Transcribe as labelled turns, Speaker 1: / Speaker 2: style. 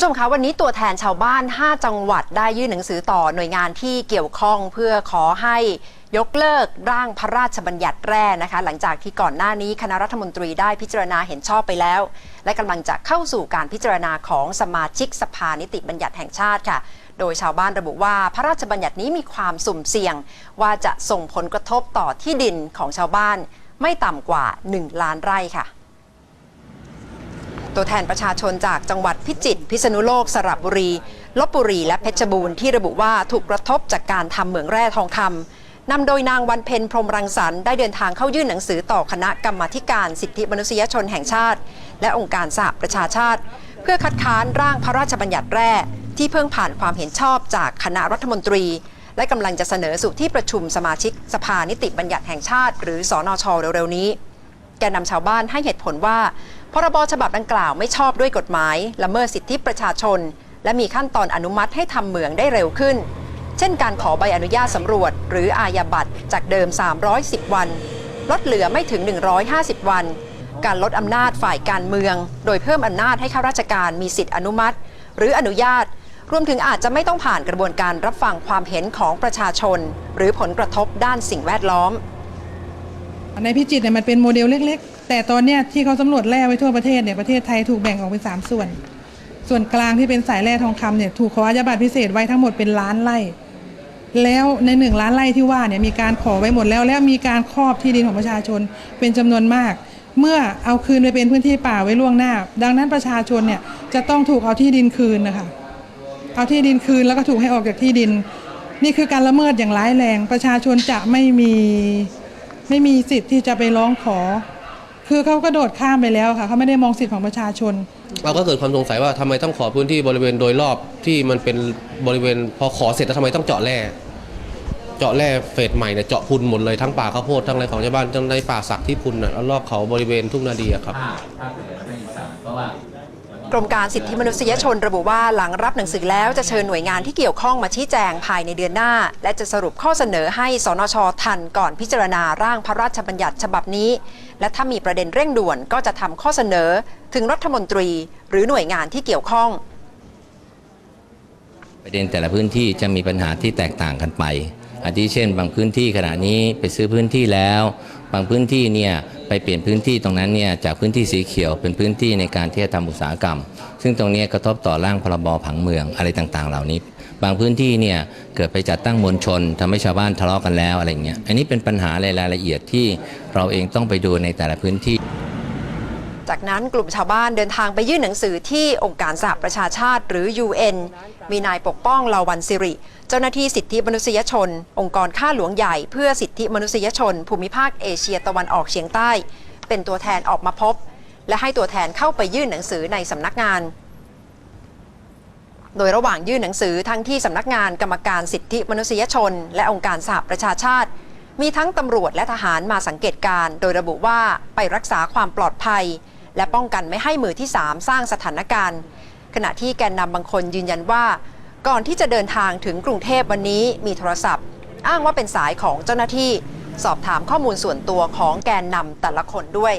Speaker 1: ผู้ชมคะวันนี้ตัวแทนชาวบ้าน 5 จังหวัดได้ยื่นหนังสือต่อหน่วยงานที่เกี่ยวข้องเพื่อขอให้ยกเลิกร่างพระราชบัญญัติแร่นะคะ หลังจากที่ก่อนหน้านี้คณะรัฐมนตรีได้พิจารณาเห็นชอบไปแล้ว และกำลังจะเข้าสู่การพิจารณาของสมาชิกสภานิติบัญญัติแห่งชาติค่ะ โดยชาวบ้านระบุว่าพระราชบัญญัตินี้มีความสุ่มเสี่ยง ว่าจะส่งผลกระทบต่อที่ดินของชาวบ้าน ไม่ต่ำกว่า 1 ล้านไร่ค่ะ ตัวแทนประชาชนจากจังหวัดพิจิตรพิษณุโลกสระบุรีลบบุรีและเพชรบูรณ์ที่ระบุว่าถูกกระทบจากการทำเหมืองแร่ทองคำนำโดยนางวันเพ็ญพรหมรังสรรค์ได้เดินทางเข้ายื่นหนังสือต่อคณะกรรมาการสิทธิมนุษยชนแห่งชาติ และองค์การสหประชาชาติ เพื่อคัดค้านร่างพระราชบัญญัติแร่ที่เพิ่งผ่านความเห็นชอบจากคณะรัฐมนตรี และกำลังจะเสนอสู่ที่ประชุมสมาชิกสภานิติบัญญัติแห่งชาติ หรือสอนชเร็วๆนี้แกนนำชาวบ้านให้เหตุผลว่า พรบฉบับดังกล่าวไม่ชอบด้วยกฎหมาย ละเมิดสิทธิประชาชน และมีขั้นตอนอนุมัติให้ทำเหมืองได้เร็วขึ้น เช่นการขอใบอนุญาตสำรวจ หรืออาญาบัตรจากเดิม 310 วัน ลดเหลือไม่ถึง 150 วัน การลดอำนาจฝ่ายการเมือง โดยเพิ่มอำนาจให้ข้าราชการมีสิทธิอนุมัติ หรืออนุญาต รวมถึงอาจจะไม่ต้องผ่านกระบวนการรับฟังความเห็นของประชาชน หรือผลกระทบด้านสิ่งแวดล้อม
Speaker 2: ในพิจิตรเนี่ยมันเป็นโมเดลเล็กๆ แต่ตอนเนี้ยที่เขาสำรวจแร่ไว้ทั่วประเทศเนี่ยประเทศไทยถูกแบ่งออกเป็นสามส่วน ส่วนกลางที่เป็นสายแร่ทองคำเนี่ยถูกขออาญาบัตรพิเศษไว้ทั้งหมดเป็นล้านไร่ แล้วในหนึ่งล้านไร่ที่ว่าเนี่ยมีการขอไว้หมดแล้วแล้วมีการครอบที่ดินของประชาชนเป็นจำนวนมาก เมื่อเอาคืนไปเป็นพื้นที่ป่าไว้ล่วงหน้า ดังนั้นประชาชนเนี่ยจะต้องถูกเอาที่ดินคืนนะคะเอาที่ดินคืนแล้วก็ถูกให้ออกจากที่ดิน นี่คือการละเมิดอย่างร้ายแรง ประชาชนจะไม่มีไม่มีสิทธิ์ที่จะไปร้องขอ คือเขากระโดดข้ามไปแล้วค่ะเขาไม่ได้มองสิทธิ์ของประชาชน
Speaker 3: เราก็เกิดความสงสัยว่าทำไมต้องขอพื้นที่บริเวณโดยรอบที่มันเป็นบริเวณพอขอเสร็จแล้วทำไมต้องเจาะแร่เจาะแร่เฟสใหม่เนี่ยเจาะพุนหมดเลยทั้งป่าข้าวโพดทั้งอะไรของชาวบ้านทั้งในป่าสักที่พุนน่ะแล้วรอบเขาบริเวณทุ่งนาดีอะครับ
Speaker 4: ภาคภาคเหนือและภาคอีสานเพราะว่า
Speaker 1: กรมการสิทธิมนุษยชนระบุว่าหลังรับหนังสือแล้วจะเชิญหน่วยงานที่เกี่ยวข้องมาชี้แจงภายในเดือนหน้า และจะสรุปข้อเสนอให้สนชทันก่อนพิจารณาร่างพระราชบัญญัติฉบับนี้ และถ้ามีประเด็นเร่งด่วนก็จะทำข้อเสนอถึงรัฐมนตรี หรือหน่วยงานที่เกี่ยวข้อง
Speaker 5: ประเด็นแต่ละพื้นที่จะมีปัญหาที่แตกต่างกันไปอาทิเช่น บางพื้นที่ขณะนี้ไปซื้อพื้นที่แล้ว บางพื้นที่เนี่ย ไปเปลี่ยนพื้นที่ตรงนั้นเนี่ยจากพื้นที่สีเขียวเป็นพื้นที่ในการที่จะทำอุตสาหกรรม ซึ่งตรงนี้กระทบต่อร่างพรบผังเมืองอะไรต่างๆ เหล่านี้ บางพื้นที่เนี่ยเกิดไปจัดตั้งมวลชนทำให้ชาวบ้านทะเลาะกันแล้วอะไรเงี้ยอันนี้เป็นปัญหารายละเอียดที่เราเองต้องไปดูในแต่ละพื้นที่
Speaker 1: จากนั้นกลุ่มชาวบ้านเดินทางไปยื่นหนังสือที่องค์การสหประชาชาติหรือ UN มีนายปกป้องลาวันสิริ เจ้าหน้าที่สิทธิมนุษยชน องค์กรข้าหลวงใหญ่เพื่อสิทธิมนุษยชน ภูมิภาคเอเชียตะวันออกเฉียงใต้ เป็นตัวแทนออกมาพบ และให้ตัวแทนเข้าไปยื่นหนังสือในสำนักงาน โดยระหว่างยื่นหนังสือทั้งที่สำนักงานกรรมการสิทธิมนุษยชน และองค์การสหประชาชาติมีทั้งตำรวจและทหารมาสังเกตการณ์โดยระบุว่าไปรักษาความปลอดภัย และป้องกันไม่ให้มือที่ 3 สร้างสถานการณ์ ขณะที่แกนนำบางคนยืนยันว่า ก่อนที่จะเดินทางถึงกรุงเทพวันนี้มีโทรศัพท์ อ้างว่าเป็นสายของเจ้าหน้าที่ สอบถามข้อมูลส่วนตัวของแกนนำแต่ละคนด้วย